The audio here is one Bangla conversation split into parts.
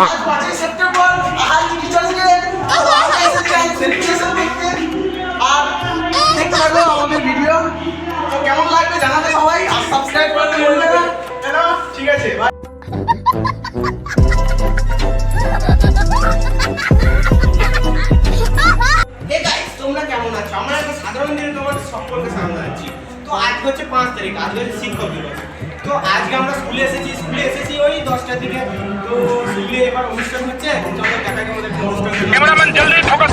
আজ পাঁচই সেপ্টেম্বর আজ. তোমরা কেমন আছো? আমরা একটা সাধারণ দিনে তোমাদের সকলকে সামনে আছি তো আজকে হচ্ছে পাঁচ তারিখ আজকে হচ্ছে শিক্ষক দিবস। তো আজকে আমরা স্কুলে এসেছি স্কুলে এসেছি ওই দশটার দিকে তো স্কুলে এবার অনুষ্ঠান হচ্ছে চলো দেখা গেল ওদের অনুষ্ঠান ক্যামেরাম্যান জলদি ফোকাস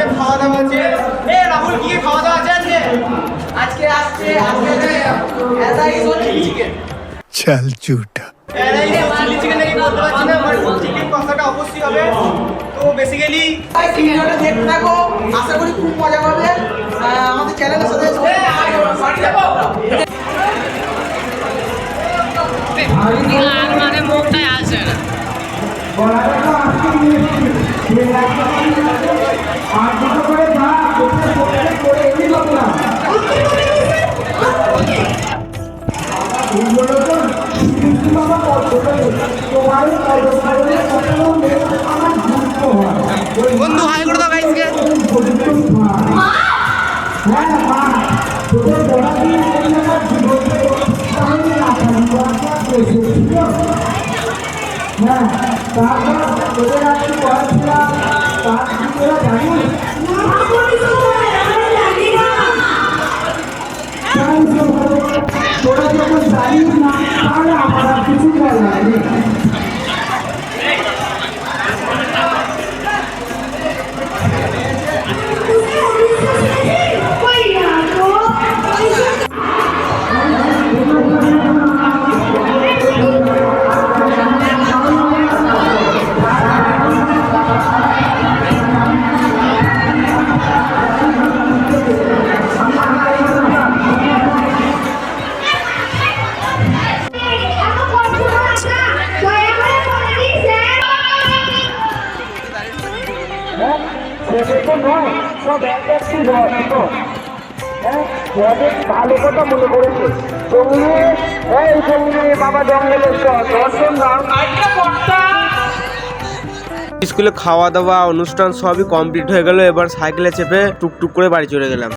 আমাদের খাওয়া দাওয়া আছে এ রাহুল কি খাওয়া দাওয়া আছে আজকে? আজকে আসছে আজকে এসা ইজ চিকেন চল ঝুটা চিকেন নাকি? পারছি না আমার চিকেন কষাটা অবশ্যই হবে। তো বেসিক্যালি ভিডিওটা দেখতে থাকো। আশা করি খুব মজা পাবে আমাদের সাথে আর মানে মুখটাই আসে না। বন্ধু হাই করে দাও গাইসকে তোরা যখন জানিস না তাহলে আমার আর কিছু सगळ्यांचं बरोबर थोडं थोडं झाली ना आम्हाला किती करायला लागले ভালো কথা মনে করেছে জঙ্গলে এই জঙ্গলে বাবা দর্শন স্কুলে খাওয়া দাওয়া, অনুষ্ঠান সবই কমপ্লিট হয়ে গেল, এবার সাইকেলে চেপে টুকটুক করে বাড়ি চলে গেলাম।